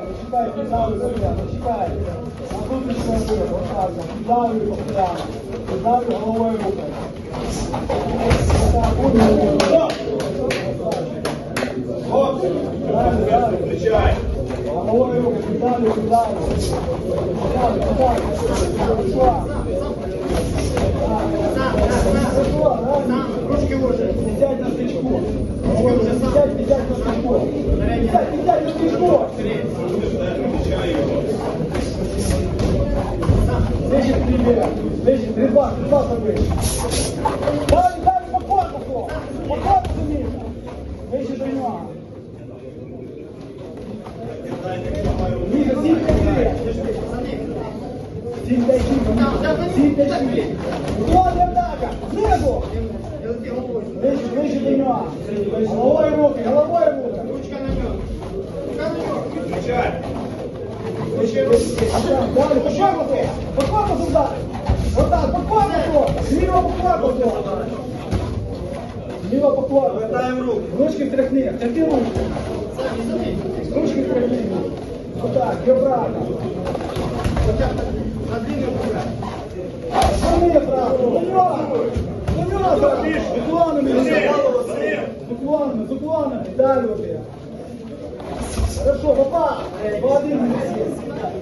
піддавлю себе, не чекай. На внутрішньому буде, отак, піддавлю постоянно. Піддавлю головою руки. Пішла. Пішла. Ручки уже. Сидять на стичку. Сидять, сидять на стичку. Привет. Вище, прибав, прибав. Далі, далі, по корпусу. По корпусу Міша. Вище до нього. Міша, сім привет. Сім дай сім. Сім дай сім. Хто не вдака? Знизу. Вище, вище до нього. Головою руки, головою руки. Ручка на нем. Рука на нем. Включай. Далі, по корпусу. По корпусу вдарь. Отак, по корпусу. Зліва по корпусу. Зліва по корпусу. Повертаємо руки. Ручки тряхни, тряхни ручки. Ручки тряхни. Отак, обратно. Зверни правду. До нього. До нього. З уклонами. З уклонами, з уклонами. Далі. Хорошо, попав. Молодець.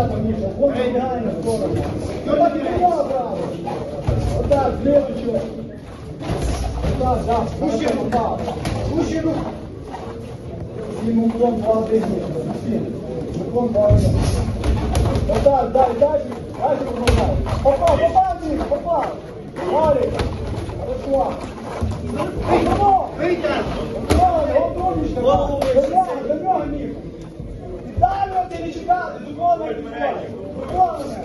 треба, Міша. Вот реально. Ну так і прямо право. Отак, следующего. Отак, да. Пущи руку. Пущи руку. Всім уклон два один. Всім. Уклон два один. Отак, дай, дай. Дай, помогай. Попав, попав, Міша, попав. Далі. Хорошо. Попав. Витягни. Далі ти чекати, духовно Духовне.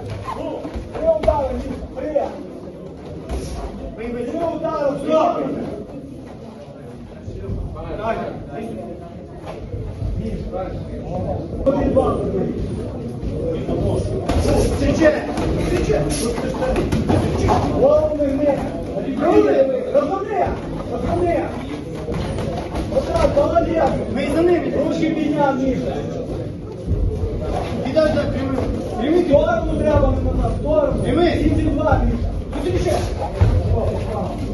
Три удари, Міша, три. Три удари. Отак, молодець. Ми за ними. Ручки підняв, Міша. Кидай так прямим. Прими сторону треба назад, сторону. Прими. Сімці два, Міша. Зустрічай.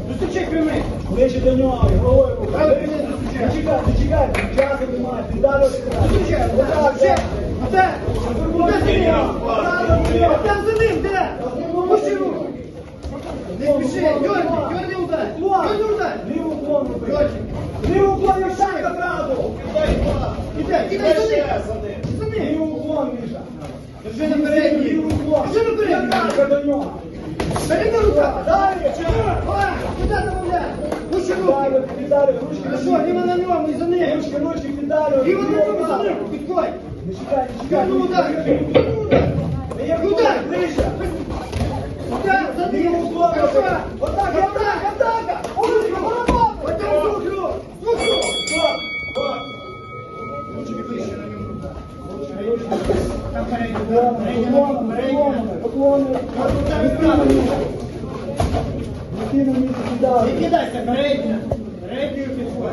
Зустрічай прямий. Ближче до нього, головою. руку. Правильно, не зустрічай. Не чекай, не чекай, часу немає, ти далі Зустрічай. Отак, так. Оте. Оте за ним. Там за ним, де? Пусти руку. Не спіши. Дьорни, дьорни удар. Дьорни удар. Ліву уклон роби. Дьорни. Ліву уклон, як шайка одразу. Кидай, кидай за ним. За ним. Ліву уклон, Міша. Держи на передній. Ліву уклон. Держи на передній. Яка до нього. Передня рука. Далі. Куди? Пусти руку. Далі, піддалі, ручки. Хорошо, ліво на ньому і за ним. Ручки, ручки, піддалі. Ліво на ньому за ним. Підходь. Не чекай, не чекай. Ну удар. Ну удар. Не Удар. ближче. Удар, за ним. Хорошо. Не кидали. кидайся, передня. Передню підходь.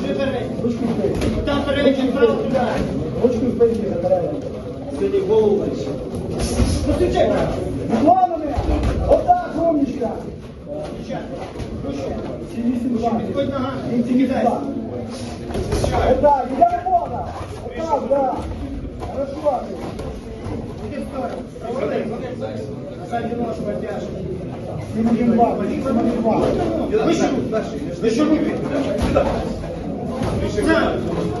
Держи передню. Ручку впить. Там передню право туди. Ручку впить, забирай. Сьогодні голову Зустрічай право. Поклонами. Отак, умничка. Включай. Включай. 7-8-2. Підходь нога. Він Не кидайся. 7-2. Отак, іде робота. Отак, да. Хорошо. Іди в сторону. Проводи. Назад нож потяжи. 7-1-2. 7-1-2. Вище руки. Вище руки. На.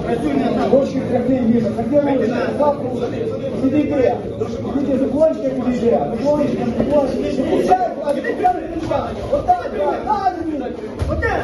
Працюй на там. Ручки тряхни, Міша, тряхни ручки. Завтра підійди. Підійди, заклончика підійди. Заклончика, заклончика. Не пущай, Владик, не пущай. Отак, да. Далі, Міша. Оте.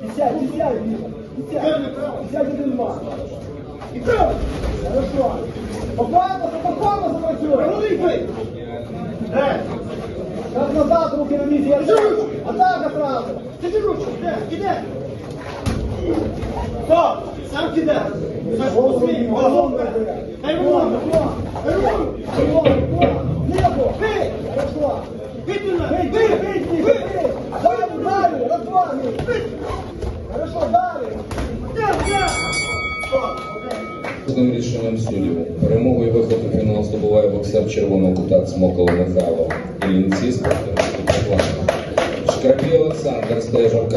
50, 50, 50, 51 два. И право. Хорошо. Попасно, попасно запрацює. Правий бий. Назад руки на місці. Я живу. Атака правда. Ти живу. Де? Іде. Стоп. Сам кидай. Сам кидай. Сам кидай. Сам Кожним рішенням суддів перемогу і виход у фінал здобуває боксер червоного кута Смокола Михайло. Ілінці спортивний клуб «Атланта». Шкрабій Олександр стежав